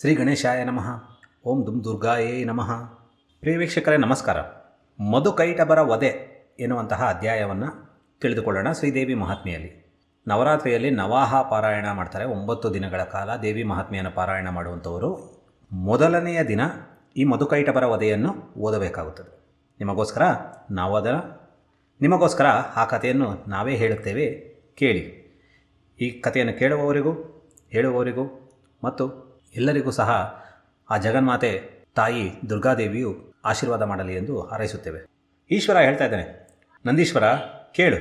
ಶ್ರೀ ಗಣೇಶಾಯ ನಮಃ. ಓಂ ದುಮ್ ದುರ್ಗಾಯೇ ನಮಃ. ಪ್ರಿಯ ವೀಕ್ಷಕರೇ, ನಮಸ್ಕಾರ. ಮಧುಕೈಟಬರ ವಧೆ ಎನ್ನುವಂತಹ ಅಧ್ಯಾಯವನ್ನು ತಿಳಿದುಕೊಳ್ಳೋಣ ಶ್ರೀದೇವಿ ಮಹಾತ್ಮೆಯಲ್ಲಿ. ನವರಾತ್ರಿಯಲ್ಲಿ ನವಾಹ ಪಾರಾಯಣ ಮಾಡ್ತಾರೆ. ಒಂಬತ್ತು ದಿನಗಳ ಕಾಲ ದೇವಿ ಮಹಾತ್ಮೆಯನ್ನು ಪಾರಾಯಣ ಮಾಡುವಂಥವರು. ಮೊದಲನೆಯ ದಿನ ಈ ಮಧುಕೈಟಬರ ವಧೆಯನ್ನು ಓದಬೇಕಾಗುತ್ತದೆ. ನಿಮಗೋಸ್ಕರ ನಾವು ಅದರ ನಿಮಗೋಸ್ಕರ ಆ ಕಥೆಯನ್ನು ನಾವೇ ಹೇಳುತ್ತೇವೆ. ಕೇಳಿ. ಈ ಕಥೆಯನ್ನು ಕೇಳುವವರಿಗೂ, ಹೇಳುವವರಿಗೂ ಮತ್ತು ಎಲ್ಲರಿಗೂ ಸಹ ಆ ಜಗನ್ಮಾತೆ ತಾಯಿ ದುರ್ಗಾದೇವಿಯು ಆಶೀರ್ವಾದ ಮಾಡಲಿ ಎಂದು ಹಾರೈಸುತ್ತೇವೆ. ಈಶ್ವರ ಹೇಳ್ತಾ ಇದ್ದಾನೆ, ನಂದೀಶ್ವರ, ಕೇಳು.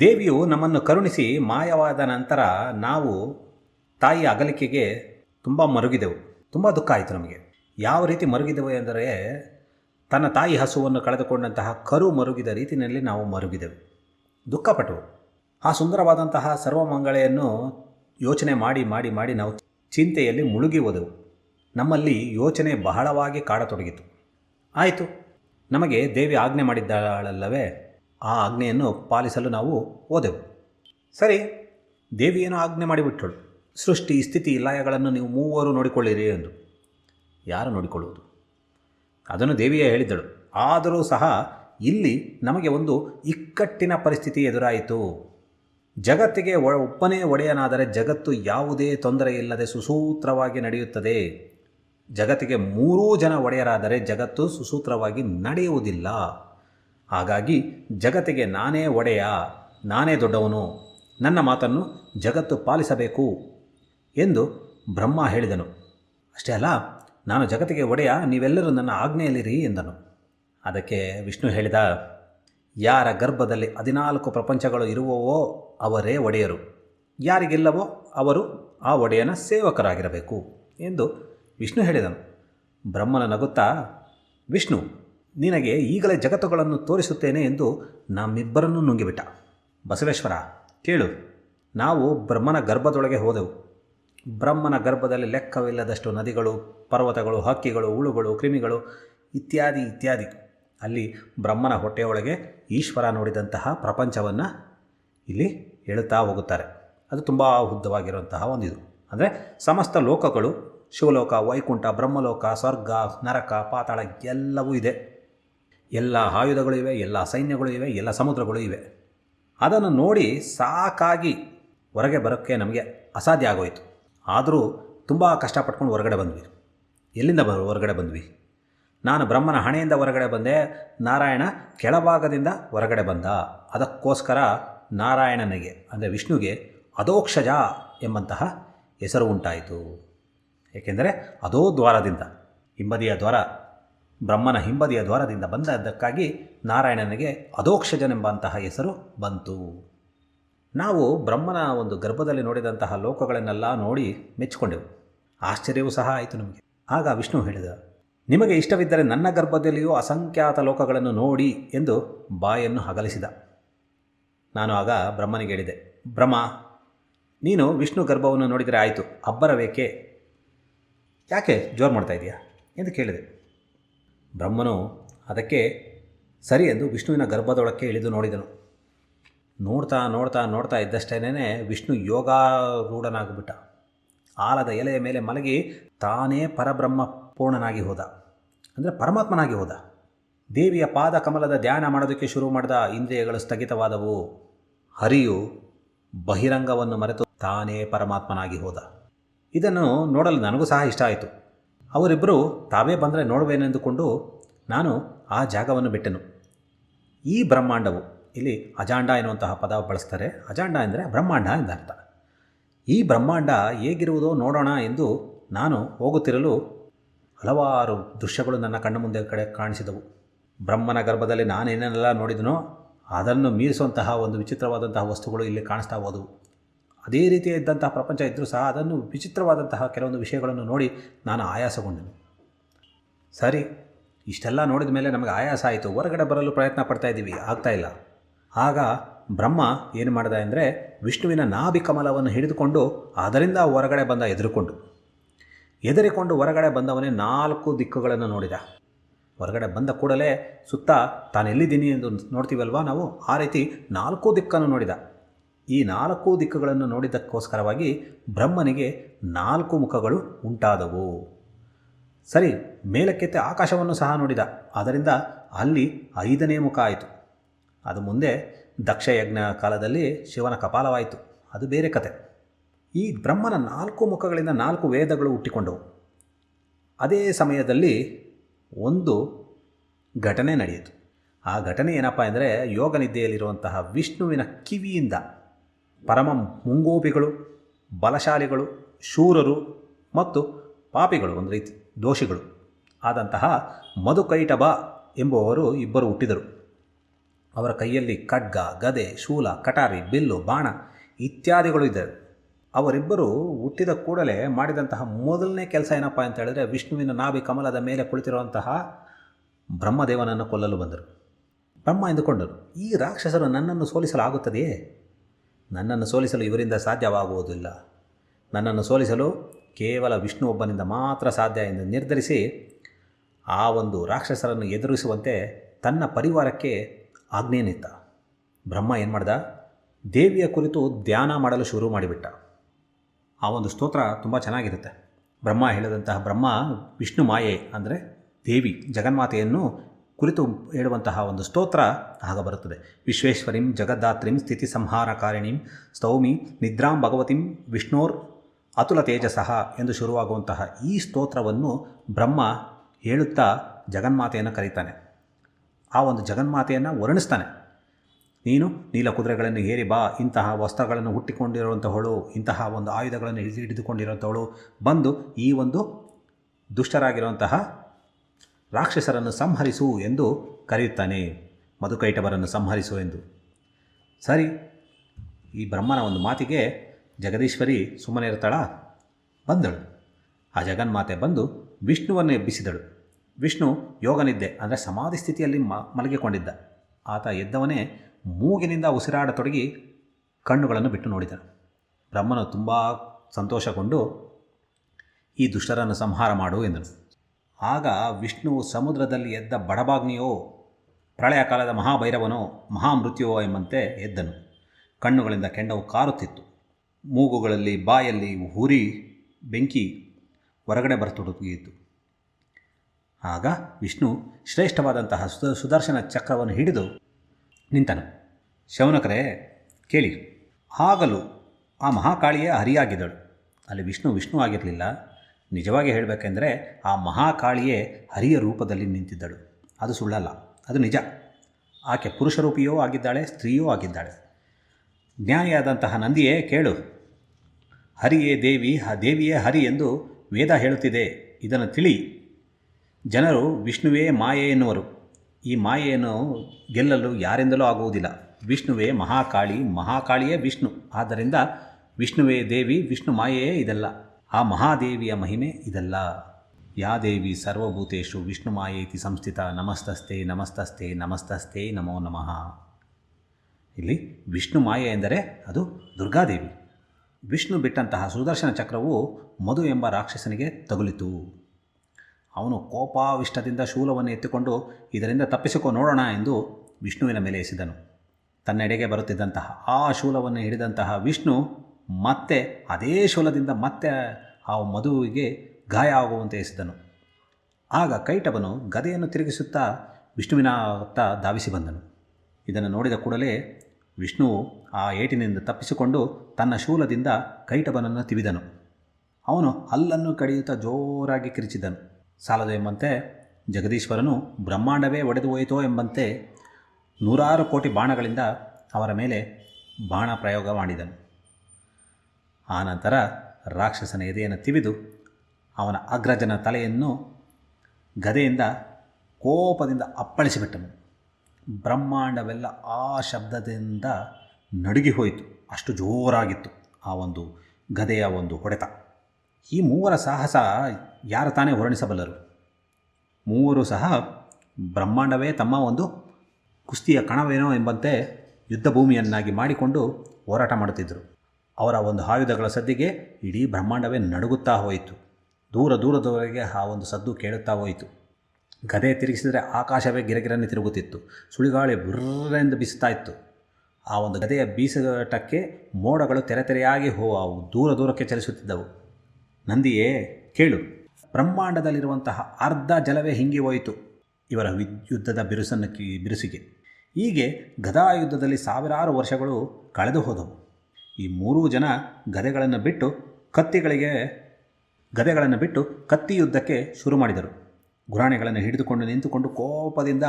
ದೇವಿಯು ನಮ್ಮನ್ನು ಕರುಣಿಸಿ ಮಾಯವಾದ ನಂತರ ನಾವು ತಾಯಿಯ ಅಗಲಿಕೆಗೆ ತುಂಬ ಮರುಗಿದೆವು. ತುಂಬ ದುಃಖ ಆಯಿತು ನಮಗೆ. ಯಾವ ರೀತಿ ಮರುಗಿದೆವು ಎಂದರೆ ತನ್ನ ತಾಯಿ ಹಸುವನ್ನು ಕಳೆದುಕೊಂಡಂತಹ ಕರು ಮರುಗಿದ ರೀತಿಯಲ್ಲಿ ನಾವು ಮರುಗಿದೆವು. ದುಃಖಪಟ್ಟವು. ಆ ಸುಂದರವಾದಂತಹ ಸರ್ವಮಂಗಳೆಯನ್ನು ಯೋಚನೆ ಮಾಡಿ ಮಾಡಿ ಮಾಡಿ ನಾವು ಚಿಂತೆಯಲ್ಲಿ ಮುಳುಗಿ ಹೋದೆವು. ನಮ್ಮಲ್ಲಿ ಯೋಚನೆ ಬಹಳವಾಗಿ ಕಾಡತೊಡಗಿತು. ಆಯಿತು, ನಮಗೆ ದೇವಿ ಆಜ್ಞೆ ಮಾಡಿದ್ದಾಳಲ್ಲವೇ? ಆ ಆಜ್ಞೆಯನ್ನು ಪಾಲಿಸಲು ನಾವು ಹೋದೆವು. ಸರಿ ದೇವಿಯನ್ನು ಆಜ್ಞೆ ಮಾಡಿಬಿಟ್ಟಳು. ಸೃಷ್ಟಿ ಸ್ಥಿತಿ ಲಯಗಳನ್ನು ನೀವು ಮೂವರು ನೋಡಿಕೊಳ್ಳಿರಿ ಎಂದು ಯಾರು ನೋಡಿಕೊಳ್ಳುವುದು? ಅದನ್ನು ದೇವಿಯೇ ಹೇಳಿದ್ದಳು. ಆದರೂ ಸಹ ಇಲ್ಲಿ ನಮಗೆ ಒಂದು ಇಕ್ಕಟ್ಟಿನ ಪರಿಸ್ಥಿತಿ ಎದುರಾಯಿತು. ಜಗತ್ತಿಗೆ ಒಪ್ಪನೇ ಒಡೆಯನಾದರೆ ಜಗತ್ತು ಯಾವುದೇ ತೊಂದರೆ ಇಲ್ಲದೆ ಸುಸೂತ್ರವಾಗಿ ನಡೆಯುತ್ತದೆ. ಜಗತ್ತಿಗೆ ಮೂರೂ ಜನ ಒಡೆಯರಾದರೆ ಜಗತ್ತು ಸುಸೂತ್ರವಾಗಿ ನಡೆಯುವುದಿಲ್ಲ. ಹಾಗಾಗಿ ಜಗತ್ತಿಗೆ ನಾನೇ ಒಡೆಯ, ನಾನೇ ದೊಡ್ಡವನು, ನನ್ನ ಮಾತನ್ನು ಜಗತ್ತು ಪಾಲಿಸಬೇಕು ಎಂದು ಬ್ರಹ್ಮ ಹೇಳಿದನು. ಅಷ್ಟೇ ಅಲ್ಲ, ನಾನು ಜಗತ್ತಿಗೆ ಒಡೆಯ, ನೀವೆಲ್ಲರೂ ನನ್ನ ಆಜ್ಞೆಯಲ್ಲಿರಿ ಎಂದನು. ಅದಕ್ಕೆ ವಿಷ್ಣು ಹೇಳಿದ ಯಾರ ಗರ್ಭದಲ್ಲಿ ಹದಿನಾಲ್ಕು ಪ್ರಪಂಚಗಳು ಇರುವವೋ ಅವರೇ ಒಡೆಯರು. ಯಾರಿಗಿಲ್ಲವೋ ಅವರು ಆ ಒಡೆಯನ ಸೇವಕರಾಗಿರಬೇಕು ಎಂದು ವಿಷ್ಣು ಹೇಳಿದನು. ಬ್ರಹ್ಮನ ನಗುತ್ತಾ, ವಿಷ್ಣು, ನಿನಗೆ ಈಗಲೇ ಜಗತ್ತುಗಳನ್ನು ತೋರಿಸುತ್ತೇನೆ ಎಂದು ನಮ್ಮಿಬ್ಬರನ್ನು ನುಂಗಿಬಿಟ್ಟ. ಬಸವೇಶ್ವರ, ಕೇಳು, ನಾವು ಬ್ರಹ್ಮನ ಗರ್ಭದೊಳಗೆ ಹೋದೆವು. ಬ್ರಹ್ಮನ ಗರ್ಭದಲ್ಲಿ ಲೆಕ್ಕವಿಲ್ಲದಷ್ಟು ನದಿಗಳು, ಪರ್ವತಗಳು, ಹಕ್ಕಿಗಳು, ಹುಳುಗಳು, ಕ್ರಿಮಿಗಳು, ಇತ್ಯಾದಿ ಇತ್ಯಾದಿ. ಅಲ್ಲಿ ಬ್ರಹ್ಮನ ಹೊಟ್ಟೆಯೊಳಗೆ ಈಶ್ವರ ನೋಡಿದಂತಹ ಪ್ರಪಂಚವನ್ನು ಇಲ್ಲಿ ಹೇಳುತ್ತಾ ಹೋಗುತ್ತಾರೆ. ಅದು ತುಂಬ ಉದ್ದವಾಗಿರುವಂತಹ ಒಂದಿದು. ಅಂದರೆ ಸಮಸ್ತ ಲೋಕಗಳು, ಶಿವಲೋಕ, ವೈಕುಂಠ, ಬ್ರಹ್ಮಲೋಕ, ಸ್ವರ್ಗ, ನರಕ, ಪಾತಾಳ ಎಲ್ಲವೂ ಇದೆ. ಎಲ್ಲ ಆಯುಧಗಳು ಇವೆ, ಎಲ್ಲ ಸೈನ್ಯಗಳು ಇವೆ, ಎಲ್ಲ ಸಮುದ್ರಗಳು ಇವೆ. ಅದನ್ನು ನೋಡಿ ಸಾಕಾಗಿ ಹೊರಗೆ ಬರೋಕ್ಕೆ ನಮಗೆ ಅಸಾಧ್ಯ ಆಗೋಯಿತು. ಆದರೂ ತುಂಬ ಕಷ್ಟಪಟ್ಕೊಂಡು ಹೊರಗಡೆ ಬಂದ್ವಿ. ಎಲ್ಲಿಂದ ಬ, ಹೊರಗಡೆ ಬಂದ್ವಿ? ನಾನು ಬ್ರಹ್ಮನ ಹಣೆಯಿಂದ ಹೊರಗಡೆ ಬಂದೆ, ನಾರಾಯಣ ಕೆಳಭಾಗದಿಂದ ಹೊರಗಡೆ ಬಂದ. ಅದಕ್ಕೋಸ್ಕರ ನಾರಾಯಣನಿಗೆ, ಅಂದರೆ ವಿಷ್ಣುಗೆ ಅಧೋಕ್ಷಜ ಎಂಬಂತಹ ಹೆಸರು ಉಂಟಾಯಿತು. ಏಕೆಂದರೆ ಅದೋ ದ್ವಾರದಿಂದ, ಹಿಂಬದಿಯ ದ್ವಾರ, ಬ್ರಹ್ಮನ ಹಿಂಬದಿಯ ದ್ವಾರದಿಂದ ಬಂದದ್ದಕ್ಕಾಗಿ ನಾರಾಯಣನಿಗೆ ಅಧೋಕ್ಷಜನೆಂಬಂತಹ ಹೆಸರು ಬಂತು. ನಾವು ಬ್ರಹ್ಮನ ಒಂದು ಗರ್ಭದಲ್ಲಿ ನೋಡಿದಂತಹ ಲೋಕಗಳನ್ನೆಲ್ಲ ನೋಡಿ ಮೆಚ್ಚಿಕೊಂಡೆವು. ಆಶ್ಚರ್ಯವೂ ಸಹ ಆಯಿತು ನಮಗೆ. ಆಗ ವಿಷ್ಣು ಹೇಳಿದ ನಿಮಗೆ ಇಷ್ಟವಿದ್ದರೆ ನನ್ನ ಗರ್ಭದಲ್ಲಿಯೂ ಅಸಂಖ್ಯಾತ ಲೋಕಗಳನ್ನು ನೋಡಿ ಎಂದು ಬಾಯನ್ನು ಹಗಲಿಸಿದ. ನಾನು ಆಗ ಬ್ರಹ್ಮನಿಗೆ ಹೇಳಿದೆ, ಬ್ರಹ್ಮ, ನೀನು ವಿಷ್ಣು ಗರ್ಭವನ್ನು ನೋಡಿದರೆ ಆಯಿತು ಅಬ್ಬರಬೇಕೆ ಯಾಕೆ ಜೋರು ಮಾಡ್ತಾ ಇದೆಯಾ? ಎಂದು ಕೇಳಿದೆ. ಬ್ರಹ್ಮನು ಅದಕ್ಕೆ, ಸರಿ ಎಂದು ವಿಷ್ಣುವಿನ ಗರ್ಭದೊಳಕ್ಕೆ ಇಳಿದು ನೋಡಿದನು. ನೋಡ್ತಾ ನೋಡ್ತಾ ನೋಡ್ತಾ ಇದ್ದಷ್ಟೇನೆ ವಿಷ್ಣು ಯೋಗಾರೂಢನಾಗಿಬಿಟ್ಟ. ಆಲದ ಎಲೆಯ ಮೇಲೆ ಮಲಗಿ ತಾನೇ ಪರಬ್ರಹ್ಮ ಪೂರ್ಣನಾಗಿ ಹೋದ. ಅಂದರೆ ಪರಮಾತ್ಮನಾಗಿ ಹೋದ. ದೇವಿಯ ಪಾದ ಕಮಲದ ಧ್ಯಾನ ಮಾಡೋದಕ್ಕೆ ಶುರು ಮಾಡಿದ ಇಂದ್ರಿಯಗಳು ಸ್ಥಗಿತವಾದವು. ಹರಿಯು ಬಹಿರಂಗವನ್ನು ಮರೆತು ತಾನೇ ಪರಮಾತ್ಮನಾಗಿ ಹೋದ. ಇದನ್ನು ನೋಡಲು ನನಗೂ ಸಹ ಇಷ್ಟ ಆಯಿತು. ಅವರಿಬ್ಬರು ತಾವೇ ಬಂದರೆ ನೋಡುವೇನೆಂದುಕೊಂಡು ನಾನು ಆ ಜಾಗವನ್ನು ಬಿಟ್ಟೆನು. ಈ ಬ್ರಹ್ಮಾಂಡವು, ಇಲ್ಲಿ ಅಜಾಂಡ ಎನ್ನುವಂತಹ ಪದ ಬಳಸ್ತಾರೆ. ಅಜಾಂಡ ಎಂದರೆ ಬ್ರಹ್ಮಾಂಡ ಎಂದರ್ಥ. ಈ ಬ್ರಹ್ಮಾಂಡ ಹೇಗಿರುವುದೋ ನೋಡೋಣ ಎಂದು ನಾನು ಹೋಗುತ್ತಿರಲು ಹಲವಾರು ದೃಶ್ಯಗಳು ನನ್ನ ಕಣ್ಣ ಮುಂದೆ ಕಡೆ ಕಾಣಿಸಿದವು. ಬ್ರಹ್ಮನ ಗರ್ಭದಲ್ಲಿ ನಾನೇನೆಲ್ಲ ನೋಡಿದನೋ ಅದನ್ನು ಮೀರಿಸುವಂತಹ ಒಂದು ವಿಚಿತ್ರವಾದಂತಹ ವಸ್ತುಗಳು ಇಲ್ಲಿ ಕಾಣಿಸ್ತಾ ಹೋದವು. ಅದೇ ರೀತಿಯ ಇದ್ದಂತಹ ಪ್ರಪಂಚ ಇದ್ದರೂ ಸಹ ಅದನ್ನು ವಿಚಿತ್ರವಾದಂತಹ ಕೆಲವೊಂದು ವಿಷಯಗಳನ್ನು ನೋಡಿ ನಾನು ಆಯಾಸಗೊಂಡೆನು. ಸರಿ, ಇಷ್ಟೆಲ್ಲ ನೋಡಿದ ಮೇಲೆ ನಮಗೆ ಆಯಾಸ ಆಯಿತು. ಹೊರಗಡೆ ಬರಲು ಪ್ರಯತ್ನ ಪಡ್ತಾ ಇದ್ದೀವಿ. ಆಗ್ತಾ ಇಲ್ಲ. ಆಗ ಬ್ರಹ್ಮ ಏನು ಮಾಡಿದ ಅಂದರೆ ವಿಷ್ಣುವಿನ ನಾಭಿ ಕಮಲವನ್ನು ಹಿಡಿದುಕೊಂಡು ಅದರಿಂದ ಹೊರಗಡೆ ಬಂದ ಎದುರುಕೊಂಡು ಎದರಿಕೊಂಡು ಹೊರಗಡೆ ಬಂದವನೇ ನಾಲ್ಕು ದಿಕ್ಕುಗಳನ್ನು ನೋಡಿದ. ಹೊರಗಡೆ ಬಂದ ಕೂಡಲೇ ಸುತ್ತ ತಾನೆಲ್ಲಿದ್ದೀನಿ ಎಂದು ನೋಡ್ತೀವಲ್ವಾ ನಾವು? ಆ ರೀತಿ ನಾಲ್ಕು ದಿಕ್ಕನ್ನು ನೋಡಿದ. ಈ ನಾಲ್ಕು ದಿಕ್ಕುಗಳನ್ನು ನೋಡಿದ್ದಕ್ಕೋಸ್ಕರವಾಗಿ ಬ್ರಹ್ಮನಿಗೆ ನಾಲ್ಕು ಮುಖಗಳು ಉಂಟಾದವು. ಸರಿ, ಮೇಲಕ್ಕೆತ್ತೆ ಆಕಾಶವನ್ನು ಸಹ ನೋಡಿದ. ಆದ್ದರಿಂದ ಅಲ್ಲಿ ಐದನೇ ಮುಖ ಆಯಿತು. ಅದು ಮುಂದೆ ದಕ್ಷಯಜ್ಞ ಕಾಲದಲ್ಲಿ ಶಿವನ ಕಪಾಲವಾಯಿತು. ಅದು ಬೇರೆ ಕತೆ. ಈ ಬ್ರಹ್ಮನ ನಾಲ್ಕು ಮುಖಗಳಿಂದ ನಾಲ್ಕು ವೇದಗಳು ಹುಟ್ಟಿಕೊಂಡವು. ಅದೇ ಸಮಯದಲ್ಲಿ ಒಂದು ಘಟನೆ ನಡೆಯಿತು. ಆ ಘಟನೆ ಏನಪ್ಪ ಅಂದರೆ ಯೋಗ ನಿದ್ದೆಯಲ್ಲಿರುವಂತಹ ವಿಷ್ಣುವಿನ ಕಿವಿಯಿಂದ ಪರಮ ಮುಂಗೋಪಿಗಳು, ಬಲಶಾಲಿಗಳು, ಶೂರರು ಮತ್ತು ಪಾಪಿಗಳು, ಒಂದು ರೀತಿ ದೋಷಿಗಳು ಆದಂತಹ ಮಧುಕೈಟಬ ಎಂಬುವವರು ಇಬ್ಬರು ಹುಟ್ಟಿದರು. ಅವರ ಕೈಯಲ್ಲಿ ಖಡ್ಗ, ಗದೆ, ಶೂಲ, ಕಟಾರಿ, ಬಿಲ್ಲು, ಬಾಣ ಇತ್ಯಾದಿಗಳು ಇದ್ದವು. ಅವರಿಬ್ಬರು ಹುಟ್ಟಿದ ಕೂಡಲೇ ಮಾಡಿದಂತಹ ಮೊದಲನೇ ಕೆಲಸ ಏನಪ್ಪ ಅಂತ ಹೇಳಿದ್ರೆ ವಿಷ್ಣುವಿನ ನಾಭಿ ಕಮಲದ ಮೇಲೆ ಕುಳಿತಿರುವಂತಹ ಬ್ರಹ್ಮದೇವನನ್ನು ಕೊಲ್ಲಲು ಬಂದರು. ಬ್ರಹ್ಮ ಎಂದುಕೊಂಡರು ಈ ರಾಕ್ಷಸರು ನನ್ನನ್ನು ಸೋಲಿಸಲಾಗುತ್ತದೆಯೇ? ನನ್ನನ್ನು ಸೋಲಿಸಲು ಇವರಿಂದ ಸಾಧ್ಯವಾಗುವುದಿಲ್ಲ. ನನ್ನನ್ನು ಸೋಲಿಸಲು ಕೇವಲ ವಿಷ್ಣು ಒಬ್ಬನಿಂದ ಮಾತ್ರ ಸಾಧ್ಯ ಎಂದು ನಿರ್ಧರಿಸಿ ಆ ಒಂದು ರಾಕ್ಷಸರನ್ನು ಎದುರಿಸುವಂತೆ ತನ್ನ ಪರಿವಾರಕ್ಕೆ ಆಜ್ಞೆಯನ್ನಿತ್ತ. ಬ್ರಹ್ಮ ಏನು ಮಾಡ್ದ? ದೇವಿಯ ಕುರಿತು ಧ್ಯಾನ ಮಾಡಲು ಶುರು ಮಾಡಿಬಿಟ್ಟ. ಆ ಒಂದು ಸ್ತೋತ್ರ ತುಂಬ ಚೆನ್ನಾಗಿರುತ್ತೆ. ಬ್ರಹ್ಮ ಹೇಳಿದಂತಹ ಬ್ರಹ್ಮ ವಿಷ್ಣು ಮಾಯೆ ಅಂದರೆ ದೇವಿ ಜಗನ್ಮಾತೆಯನ್ನು ಕುರಿತು ಹೇಳುವಂತಹ ಒಂದು ಸ್ತೋತ್ರ ಆಗ ಬರುತ್ತದೆ. ವಿಶ್ವೇಶ್ವರಿಂ ಜಗದ್ದಾತ್ರಿಂ ಸ್ಥಿತಿ ಸಂಹಾರಕಾರಿಣಿಂ ಸ್ತೌಮಿ ನಿದ್ರಾಂ ಭಗವತಿಂ ವಿಷ್ಣೋರ್ ಅತುಲ ತೇಜಸಃ ಎಂದು ಶುರುವಾಗುವಂತಹ ಈ ಸ್ತೋತ್ರವನ್ನು ಬ್ರಹ್ಮ ಹೇಳುತ್ತಾ ಜಗನ್ಮಾತೆಯನ್ನು ಕರೀತಾನೆ. ಆ ಒಂದು ಜಗನ್ಮಾತೆಯನ್ನು ವರ್ಣಿಸ್ತಾನೆ. ನೀನು ನೀಲ ಕುದುರೆಗಳನ್ನು ಏರಿ ಬಾ, ಇಂತಹ ವಸ್ತ್ರಗಳನ್ನು ಹುಟ್ಟಿಕೊಂಡಿರುವಂಥವಳು ಇಂತಹ ಒಂದು ಆಯುಧಗಳನ್ನು ಹಿಡಿದು ಹಿಡಿದುಕೊಂಡಿರುವಂಥವಳು ಬಂದು ಈ ಒಂದು ದುಷ್ಟರಾಗಿರುವಂತಹ ರಾಕ್ಷಸರನ್ನು ಸಂಹರಿಸು ಎಂದು ಕರೆಯುತ್ತಾನೆ. ಮಧುಕೈಟವರನ್ನು ಸಂಹರಿಸು ಎಂದು. ಸರಿ, ಈ ಬ್ರಹ್ಮನ ಒಂದು ಮಾತಿಗೆ ಜಗದೀಶ್ವರಿ ಸುಮ್ಮನೆ ಇರ್ತಾಳ? ಬಂದಳು. ಆ ಜಗನ್ಮಾತೆ ಬಂದು ವಿಷ್ಣುವನ್ನು ಎಬ್ಬಿಸಿದಳು. ವಿಷ್ಣು ಯೋಗನಿದ್ದೆ, ಅಂದರೆ ಸಮಾಧಿ ಸ್ಥಿತಿಯಲ್ಲಿ ಮ, ಮಲಗಿಕೊಂಡಿದ್ದ. ಆತ ಎದ್ದವನೇ ಮೂಗಿನಿಂದ ಉಸಿರಾಡತೊಡಗಿ ಕಣ್ಣುಗಳನ್ನು ಬಿಟ್ಟು ನೋಡಿದನು. ಬ್ರಹ್ಮನು ತುಂಬ ಸಂತೋಷಗೊಂಡು, ಈ ದುಷ್ಟರನ್ನು ಸಂಹಾರ ಮಾಡು ಎಂದನು. ಆಗ ವಿಷ್ಣು ಸಮುದ್ರದಲ್ಲಿ ಎದ್ದ ಬಡಬಾಗ್ನಿಯೋ ಪ್ರಳಯ ಕಾಲದ ಮಹಾಭೈರವನೋ, ಮಹಾಮೃತ್ಯುವೋ ಎಂಬಂತೆ ಎದ್ದನು. ಕಣ್ಣುಗಳಿಂದ ಕೆಂಡವು ಕಾರುತ್ತಿತ್ತು. ಮೂಗುಗಳಲ್ಲಿ ಬಾಯಲ್ಲಿ ಹುರಿ ಬೆಂಕಿ ಹೊರಗಡೆ ಬರತೊಡಗಿಯಿತು ಆಗ ವಿಷ್ಣು ಶ್ರೇಷ್ಠವಾದಂತಹ ಸುದ, ಸುದರ್ಶನ ಚಕ್ರವನ್ನು ಹಿಡಿದು ನಿಂತನು. ಶೌನಕರೇ, ಕೇಳಿ. ಆಗಲು ಆ ಮಹಾಕಾಳಿಯೇ ಹರಿಯಾಗಿದ್ದಳು. ಅಲ್ಲಿ ವಿಷ್ಣು ವಿಷ್ಣು ಆಗಿರಲಿಲ್ಲ. ನಿಜವಾಗಿ ಹೇಳಬೇಕೆಂದರೆ ಆ ಮಹಾಕಾಳಿಯೇ ಹರಿಯ ರೂಪದಲ್ಲಿ ನಿಂತಿದ್ದಳು. ಅದು ಸುಳ್ಳಲ್ಲ. ಅದು ನಿಜ. ಆಕೆ ಪುರುಷರೂಪಿಯೋ ಆಗಿದ್ದಾಳೆ, ಸ್ತ್ರೀಯೂ ಆಗಿದ್ದಾಳೆ. ಜ್ಞಾನಿಯಾದಂತಹ ನಂದಿಯೇ, ಕೇಳು. ಹರಿಯೇ ದೇವಿ ಆ ದೇವಿಯೇ ಹರಿ ಎಂದು ವೇದ ಹೇಳುತ್ತಿದೆ. ಇದನ್ನು ತಿಳಿ. ಜನರು ವಿಷ್ಣುವೇ ಮಾಯೆ ಎನ್ನುವರು. ಈ ಮಾಯೆಯನ್ನು ಗೆಲ್ಲಲು ಯಾರಿಂದಲೂ ಆಗುವುದಿಲ್ಲ. ವಿಷ್ಣುವೇ ಮಹಾಕಾಳಿ, ಮಹಾಕಾಳಿಯೇ ವಿಷ್ಣು. ಆದ್ದರಿಂದ ವಿಷ್ಣುವೇ ದೇವಿ, ವಿಷ್ಣು ಮಾಯೆಯೇ ಇದಲ್ಲ. ಆ ಮಹಾದೇವಿಯ ಮಹಿಮೆ ಇದಲ್ಲ. ಯಾ ದೇವಿ ಸರ್ವಭೂತೇಶು ವಿಷ್ಣು ಮಾಯೇತಿ ಸಂಸ್ಥಿತ ನಮಸ್ತಸ್ತೆ ನಮಸ್ತಸ್ತೆ ನಮಸ್ತಸ್ತೆ ನಮೋ ನಮಃ. ಇಲ್ಲಿ ವಿಷ್ಣು ಮಾಯೆ ಎಂದರೆ ಅದು ದುರ್ಗಾದೇವಿ. ವಿಷ್ಣು ಬಿಟ್ಟಂತಹ ಸುದರ್ಶನ ಚಕ್ರವು ಮಧು ಎಂಬ ರಾಕ್ಷಸನಿಗೆ ತಗುಲಿತು. ಅವನು ಕೋಪಾವಿಷ್ಟದಿಂದ ಶೂಲವನ್ನು ಎತ್ತಿಕೊಂಡು, ಇದರಿಂದ ತಪ್ಪಿಸಿಕೊ ನೋಡೋಣ ಎಂದು ವಿಷ್ಣುವಿನ ಮೇಲೆ ಎಸೆದನು. ತನ್ನೆಡೆಗೆ ಬರುತ್ತಿದ್ದಂತಹ ಆ ಶೂಲವನ್ನು ಹಿಡಿದಂತಹ ವಿಷ್ಣು ಮತ್ತೆ ಅದೇ ಶೂಲದಿಂದ ಮತ್ತೆ ಆ ಮಧುವಿಗೆ ಗಾಯ ಆಗುವಂತೆ ಎಸೆದನು. ಆಗ ಕೈಟವನು ಗದೆಯನ್ನು ತಿರುಗಿಸುತ್ತಾ ವಿಷ್ಣುವಿನ ಹತ್ತ ಧಾವಿಸಿ ಬಂದನು. ಇದನ್ನು ನೋಡಿದ ಕೂಡಲೇ ವಿಷ್ಣುವು ಆ ಏಟಿನಿಂದ ತಪ್ಪಿಸಿಕೊಂಡು ತನ್ನ ಶೂಲದಿಂದ ಕೈಟಬನನ್ನು ತಿವಿದನು. ಅವನು ಹಲ್ಲನ್ನು ಕಡಿಯುತ್ತಾ ಜೋರಾಗಿ ಕಿರಿಚಿದನು. ಸಾಲದು ಎಂಬಂತೆ ಜಗದೀಶ್ವರನು ಬ್ರಹ್ಮಾಂಡವೇ ಒಡೆದು ಹೋಯಿತೋ ಎಂಬಂತೆ ನೂರಾರು ಕೋಟಿ ಬಾಣಗಳಿಂದ ಅವರ ಮೇಲೆ ಬಾಣ ಪ್ರಯೋಗ ಮಾಡಿದನು. ಆನಂತರ ರಾಕ್ಷಸನ ಎದೆಯನ್ನು ತಿವಿದು ಅವನ ಅಗ್ರಜನ ತಲೆಯನ್ನು ಗದೆಯಿಂದ ಕೋಪದಿಂದ ಅಪ್ಪಳಿಸಿಬಿಟ್ಟನು. ಬ್ರಹ್ಮಾಂಡವೆಲ್ಲ ಆ ಶಬ್ದದಿಂದ ನಡುಗಿ ಹೋಯಿತು. ಅಷ್ಟು ಜೋರಾಗಿತ್ತು ಆ ಒಂದು ಗದೆಯ ಒಂದು ಹೊಡೆತ. ಈ ಮೂವರ ಸಾಹಸ ಯಾರು ತಾನೇ ವರ್ಣಿಸಬಲ್ಲರು ಮೂವರು ಸಹ ಬ್ರಹ್ಮಾಂಡವೇ ತಮ್ಮ ಒಂದು ಕುಸ್ತಿಯ ಕಣವೇನೋ ಎಂಬಂತೆ ಯುದ್ಧ ಭೂಮಿಯನ್ನಾಗಿ ಮಾಡಿಕೊಂಡು ಹೋರಾಟ ಮಾಡುತ್ತಿದ್ದರು. ಅವರ ಒಂದು ಆಯುಧಗಳ ಸದ್ದಿಗೆ ಇಡೀ ಬ್ರಹ್ಮಾಂಡವೇ ನಡುಗುತ್ತಾ ಹೋಯಿತು. ದೂರ ದೂರದವರೆಗೆ ಆ ಒಂದು ಸದ್ದು ಕೇಳುತ್ತಾ ಹೋಯಿತು. ಗದೆ ತಿರುಗಿಸಿದರೆ ಆಕಾಶವೇ ಗಿರಗಿರನೆ ತಿರುಗುತ್ತಿತ್ತು. ಸುಳಿಗಾಳಿ ಬುರ್ರೆಂದು ಬೀಸುತ್ತಾ ಇತ್ತು. ಆ ಒಂದು ಗದೆಯ ಬೀಸಟಕ್ಕೆ ಮೋಡಗಳು ತೆರೆ ತೆರೆಯಾಗಿ ಹೋ ದೂರ ದೂರಕ್ಕೆ ಚಲಿಸುತ್ತಿದ್ದವು. ನಂದಿಯೇ, ಕೇಳು. ಬ್ರಹ್ಮಾಂಡದಲ್ಲಿರುವಂತಹ ಅರ್ಧ ಜಲವೇ ಹಿಂಗೆ ಹೋಯಿತು. ಇವರ ಯುದ್ಧದ ಬಿರುಸನ್ನು ಬಿರುಸಿಗೆ. ಹೀಗೆ ಗದಾ ಯುದ್ಧದಲ್ಲಿ ಸಾವಿರಾರು ವರ್ಷಗಳು ಕಳೆದು ಹೋದವು. ಈ ಮೂರೂ ಜನ ಗದೆಗಳನ್ನು ಬಿಟ್ಟು ಕತ್ತಿಗಳಿಗೆ, ಗದೆಗಳನ್ನು ಬಿಟ್ಟು ಕತ್ತಿ ಯುದ್ಧಕ್ಕೆ ಶುರು ಮಾಡಿದರು. ಗುರಾಣಿಗಳನ್ನು ಹಿಡಿದುಕೊಂಡು ನಿಂತುಕೊಂಡು ಕೋಪದಿಂದ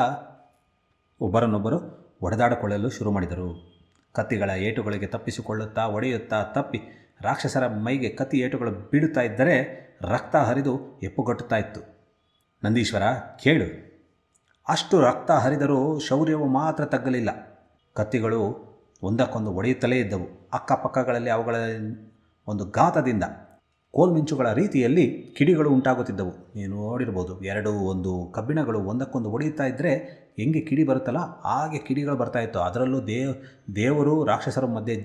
ಒಬ್ಬರನ್ನೊಬ್ಬರು ಒಡೆದಾಡಿಕೊಳ್ಳಲು ಶುರು ಮಾಡಿದರು. ಕತ್ತಿಗಳ ಏಟುಗಳಿಗೆ ತಪ್ಪಿಸಿಕೊಳ್ಳುತ್ತಾ, ಒಡೆಯುತ್ತಾ, ತಪ್ಪಿ ರಾಕ್ಷಸರ ಮೈಗೆ ಕತ್ತಿ ಏಟುಗಳು ಬೀಳುತ್ತಾ ಇದ್ದರೆ ರಕ್ತ ಹರಿದು ಎಪ್ಪುಗಟ್ಟುತ್ತಾ ಇತ್ತು. ನಂದೀಶ್ವರ, ಕೇಳು. ಅಷ್ಟು ರಕ್ತ ಹರಿದರೂ ಶೌರ್ಯವು ಮಾತ್ರ ತಗ್ಗಲಿಲ್ಲ. ಕತ್ತಿಗಳು ಒಂದಕ್ಕೊಂದು ಒಡೆಯುತ್ತಲೇ ಇದ್ದವು. ಅಕ್ಕಪಕ್ಕಗಳಲ್ಲಿ ಅವುಗಳ ಒಂದು ಘಾತದಿಂದ ಕೋಲ್ಮಿಂಚುಗಳ ರೀತಿಯಲ್ಲಿ ಕಿಡಿಗಳು ಉಂಟಾಗುತ್ತಿದ್ದವು. ನೀವು ನೋಡಿರ್ಬೋದು, ಎರಡು, ಒಂದು ಕಬ್ಬಿಣಗಳು ಒಂದಕ್ಕೊಂದು ಒಡೆಯುತ್ತಾ ಇದ್ದರೆ ಹೆಂಗೆ ಕಿಡಿ ಬರುತ್ತಲ್ಲ, ಹಾಗೆ ಕಿಡಿಗಳು ಬರ್ತಾ ಇತ್ತು. ಅದರಲ್ಲೂ ದೇವ್, ದೇವರು ರಾಕ್ಷಸರ ಮಧ್ಯೆ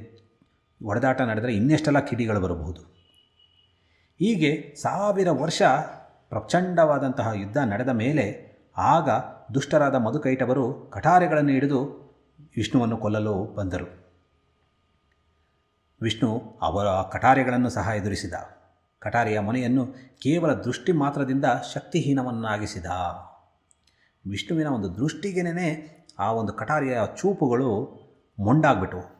ಹೊಡೆದಾಟ ನಡೆದರೆ ಇನ್ನೆಷ್ಟೆಲ್ಲ ಕಿಡಿಗಳು ಬರಬಹುದು. ಹೀಗೆ ಸಾವಿರ ವರ್ಷ ಪ್ರಚಂಡವಾದಂತಹ ಯುದ್ಧ ನಡೆದ ಮೇಲೆ ಆಗ ದುಷ್ಟರಾದ ಮಧುಕೈಟವರು ಕಠಾರೆಗಳನ್ನು ಹಿಡಿದು ವಿಷ್ಣುವನ್ನು ಕೊಲ್ಲಲು ಬಂದರು. ವಿಷ್ಣು ಅವರ ಕಟಾರೆಗಳನ್ನು ಸಹ ಎದುರಿಸಿದ. ಕಠಾರೆಯ ಮನೆಯನ್ನು ಕೇವಲ ದೃಷ್ಟಿ ಮಾತ್ರದಿಂದ ಶಕ್ತಿಹೀನವನ್ನಾಗಿಸಿದ. ವಿಷ್ಣುವಿನ ಒಂದು ದೃಷ್ಟಿಗೆನೇ ಆ ಒಂದು ಕಠಾರಿಯ ಚೂಪುಗಳು ಮೊಂಡಾಗ್ಬಿಟ್ಟವು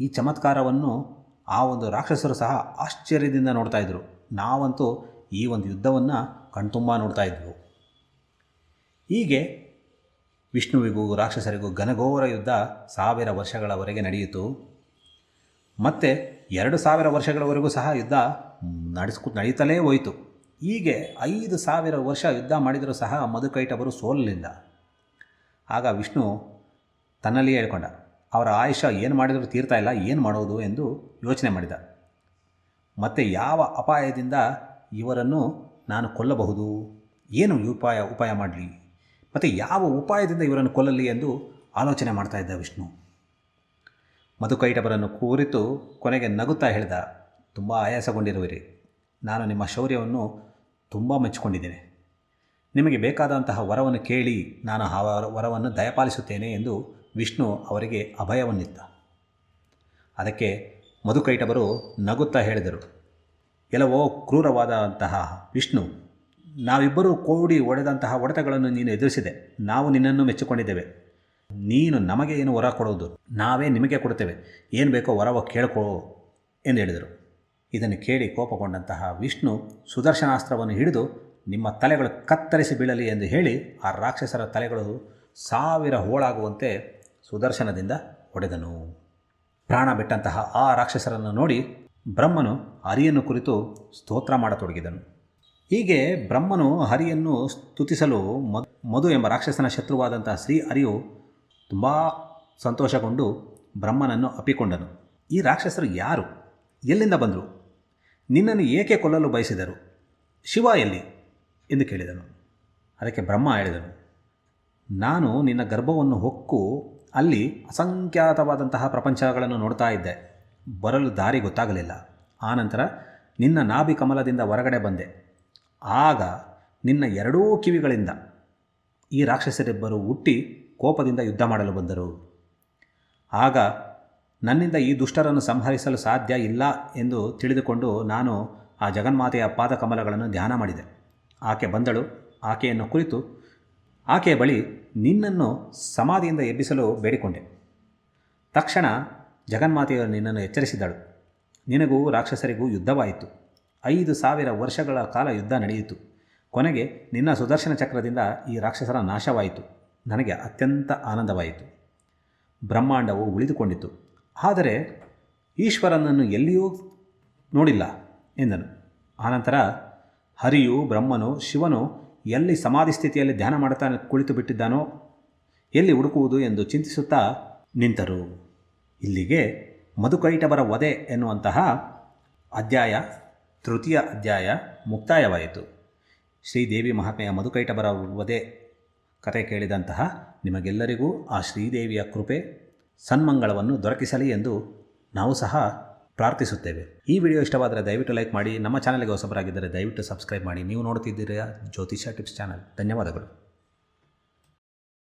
ಈ ಚಮತ್ಕಾರವನ್ನು ಆ ಒಂದು ರಾಕ್ಷಸರು ಸಹ ಆಶ್ಚರ್ಯದಿಂದ ನೋಡ್ತಾ ಇದ್ದರು ನಾವಂತೂ ಈ ಒಂದು ಯುದ್ಧವನ್ನು ಕಣ್ತುಂಬ ನೋಡ್ತಾ ಇದ್ವು. ಹೀಗೆ ವಿಷ್ಣುವಿಗೂ ರಾಕ್ಷಸರಿಗೂ ಘನಘೋರ ಯುದ್ಧ ಸಾವಿರ ವರ್ಷಗಳವರೆಗೆ ನಡೆಯಿತು. ಮತ್ತು ಎರಡು ಸಾವಿರ ವರ್ಷಗಳವರೆಗೂ ಸಹ ಯುದ್ಧ ನಡೆಸ್ಕು ನಡೀತಲೇ ಹೋಯಿತು. ಹೀಗೆ ಐದು ಸಾವಿರ ವರ್ಷ ಯುದ್ಧ ಮಾಡಿದರೂ ಸಹ ಮಧುಕೈಟವರು ಸೋಲಲಿಲ್ಲ. ಆಗ ವಿಷ್ಣು ತನ್ನಲ್ಲಿಯೇ ಹೇಳ್ಕೊಂಡ ಅವರ ಆಯುಷ ಏನು ಮಾಡಿದರೂ ತೀರ್ತಾ ಇಲ್ಲ, ಏನು ಮಾಡೋದು ಎಂದು ಯೋಚನೆ ಮಾಡಿದ. ಮತ್ತು ಯಾವ ಅಪಾಯದಿಂದ ಇವರನ್ನು ನಾನು ಕೊಲ್ಲಬಹುದು? ಏನು ಉಪಾಯ ಉಪಾಯ ಮಾಡಲಿ? ಮತ್ತು ಯಾವ ಉಪಾಯದಿಂದ ಇವರನ್ನು ಕೊಲ್ಲಲಿ ಎಂದು ಆಲೋಚನೆ ಮಾಡ್ತಾ ಇದ್ದ ವಿಷ್ಣು. ಮಧುಕೈಟಬರನ್ನು ಕೂರಿತು ಕೊನೆಗೆ ನಗುತ್ತಾ ಹೇಳಿದ, ತುಂಬ ಆಯಾಸಗೊಂಡಿರುವಿರಿ. ನಾನು ನಿಮ್ಮ ಶೌರ್ಯವನ್ನು ತುಂಬ ಮೆಚ್ಚಿಕೊಂಡಿದ್ದೇನೆ. ನಿಮಗೆ ಬೇಕಾದಂತಹ ವರವನ್ನು ಕೇಳಿ ನಾನು ಆ ವರವನ್ನು ದಯಪಾಲಿಸುತ್ತೇನೆ ಎಂದು ವಿಷ್ಣು ಅವರಿಗೆ ಅಭಯವನ್ನಿತ್ತ. ಅದಕ್ಕೆ ಮಧುಕೈಟವರು ನಗುತ್ತಾ ಹೇಳಿದರು, ಎಲ್ಲವೋ ಕ್ರೂರವಾದಂತಹ ವಿಷ್ಣು, ನಾವಿಬ್ಬರೂ ಕೂಡಿ ಒಡೆದಂತಹ ಒಡೆತಗಳನ್ನು ನೀನು ಎದುರಿಸಿದೆ. ನಾವು ನಿನ್ನನ್ನು ಮೆಚ್ಚಿಕೊಂಡಿದ್ದೇವೆ. ನೀನು ನಮಗೆ ಏನು ವರ ಕೊಡುವುದು? ನಾವೇ ನಿಮಗೆ ಕೊಡುತ್ತೇವೆ. ಏನು ಬೇಕೋ ವರವ ಕೇಳ್ಕೋ ಎಂದು ಹೇಳಿದರು. ಇದನ್ನು ಕೇಳಿ ಕೋಪಗೊಂಡಂತಹ ವಿಷ್ಣು ಸುದರ್ಶನಾಸ್ತ್ರವನ್ನು ಹಿಡಿದು, ನಿಮ್ಮ ತಲೆಗಳು ಕತ್ತರಿಸಿ ಬೀಳಲಿ ಎಂದು ಹೇಳಿ, ಆ ರಾಕ್ಷಸರ ತಲೆಗಳು ಸಾವಿರ ಹೋಳಾಗುವಂತೆ ಸುದರ್ಶನದಿಂದ ಹೊಡೆದನು. ಪ್ರಾಣ ಬಿಟ್ಟಂತಹ ಆ ರಾಕ್ಷಸರನ್ನು ನೋಡಿ ಬ್ರಹ್ಮನು ಹರಿಯನ್ನು ಕುರಿತು ಸ್ತೋತ್ರ ಮಾಡತೊಡಗಿದನು. ಹೀಗೆ ಬ್ರಹ್ಮನು ಹರಿಯನ್ನು ಸ್ತುತಿಸಲು ಮಧು ಎಂಬ ರಾಕ್ಷಸನ ಶತ್ರುವಾದಂತಹ ಶ್ರೀ ಹರಿಯು ತುಂಬ ಸಂತೋಷಗೊಂಡು ಬ್ರಹ್ಮನನ್ನು ಅಪ್ಪಿಕೊಂಡನು. ಈ ರಾಕ್ಷಸರು ಯಾರು? ಎಲ್ಲಿಂದ ಬಂದರು? ನಿನ್ನನ್ನು ಏಕೆ ಕೊಲ್ಲಲು ಬಯಸಿದರು? ಶಿವ ಎಲ್ಲಿ? ಎಂದು ಕೇಳಿದನು. ಅದಕ್ಕೆ ಬ್ರಹ್ಮ ಹೇಳಿದನು. ನಾನು ನಿನ್ನ ಗರ್ಭವನ್ನು ಹೊಕ್ಕು ಅಲ್ಲಿ ಅಸಂಖ್ಯಾತವಾದಂತಹ ಪ್ರಪಂಚಗಳನ್ನು ನೋಡ್ತಾ ಇದ್ದೆ. ಬರಲು ದಾರಿ ಗೊತ್ತಾಗಲಿಲ್ಲ. ಆನಂತರ ನಿನ್ನ ನಾಭಿ ಕಮಲದಿಂದ ಹೊರಗಡೆ ಬಂದೆ. ಆಗ ನಿನ್ನ ಎರಡೂ ಕಿವಿಗಳಿಂದ ಈ ರಾಕ್ಷಸರಿಬ್ಬರು ಹುಟ್ಟಿ ಕೋಪದಿಂದ ಯುದ್ಧ ಮಾಡಲು ಬಂದರು. ಆಗ ನನ್ನಿಂದ ಈ ದುಷ್ಟರನ್ನು ಸಂಹರಿಸಲು ಸಾಧ್ಯ ಇಲ್ಲ ಎಂದು ತಿಳಿದುಕೊಂಡು ನಾನು ಆ ಜಗನ್ಮಾತೆಯ ಪಾದಕಮಲಗಳನ್ನು ಧ್ಯಾನ ಮಾಡಿದೆ. ಆಕೆ ಬಂದಳು. ಆಕೆಯನ್ನು ಕುರಿತು ಆಕೆಯ ಬಳಿ ನಿನ್ನನ್ನು ಸಮಾಧಿಯಿಂದ ಎಬ್ಬಿಸಲು ಬೇಡಿಕೊಂಡೆ. ತಕ್ಷಣ ಜಗನ್ಮಾತೆಯು ನಿನ್ನನ್ನು ಎಚ್ಚರಿಸಿದಳು. ನಿನಗೂ ರಾಕ್ಷಸರಿಗೂ ಯುದ್ಧವಾಯಿತು. ಐದು ಸಾವಿರ ವರ್ಷಗಳ ಕಾಲ ಯುದ್ಧ ನಡೆಯಿತು. ಕೊನೆಗೆ ನಿನ್ನ ಸುದರ್ಶನ ಚಕ್ರದಿಂದ ಈ ರಾಕ್ಷಸರ ನಾಶವಾಯಿತು. ನನಗೆ ಅತ್ಯಂತ ಆನಂದವಾಯಿತು. ಬ್ರಹ್ಮಾಂಡವು ಉಳಿದುಕೊಂಡಿತು. ಆದರೆ ಈಶ್ವರನನ್ನು ಎಲ್ಲಿಯೂ ನೋಡಿಲ್ಲ ಎಂದನು. ಆನಂತರ ಹರಿಯು, ಬ್ರಹ್ಮನು, ಶಿವನು ಎಲ್ಲಿ ಸಮಾಧಿ ಸ್ಥಿತಿಯಲ್ಲಿ ಧ್ಯಾನ ಮಾಡುತ್ತಾನೆ ಕುಳಿತು ಬಿಟ್ಟಿದ್ದಾನೋ, ಎಲ್ಲಿ ಹುಡುಕುವುದು ಎಂದು ಚಿಂತಿಸುತ್ತಾ ನಿಂತರು. ಇಲ್ಲಿಗೆ ಮಧುಕೈಟಬರ ವಧೆ ಎನ್ನುವಂತಹ ಅಧ್ಯಾಯ, ತೃತೀಯ ಅಧ್ಯಾಯ ಮುಕ್ತಾಯವಾಯಿತು. ಶ್ರೀದೇವಿ ಮಹಾತ್ಮೆಯ ಮಧುಕೈಟಬರ ವಧೆ ಕತೆ ಕೇಳಿದಂತಹ ನಿಮಗೆಲ್ಲರಿಗೂ ಆ ಶ್ರೀದೇವಿಯ ಕೃಪೆ, ಸನ್ಮಂಗಳವನ್ನು ದೊರಕಿಸಲಿ ಎಂದು ನಾವು ಸಹ ಪ್ರಾರ್ಥಿಸುತ್ತೇವೆ. ಈ ವಿಡಿಯೋ ಇಷ್ಟವಾದರೆ ದಯವಿಟ್ಟು ಲೈಕ್ ಮಾಡಿ, ನಮ್ಮ ಚಾನಲ್ಗೆ ಹೊಸಬರಾಗಿದ್ದರೆ ದಯವಿಟ್ಟು ಸಬ್ಸ್ಕ್ರೈಬ್ ಮಾಡಿ. ನೀವು ನೋಡ್ತಿದ್ದೀರಾ ಜ್ಯೋತಿಷ ಟಿಪ್ಸ್ ಚಾನಲ್. ಧನ್ಯವಾದಗಳು.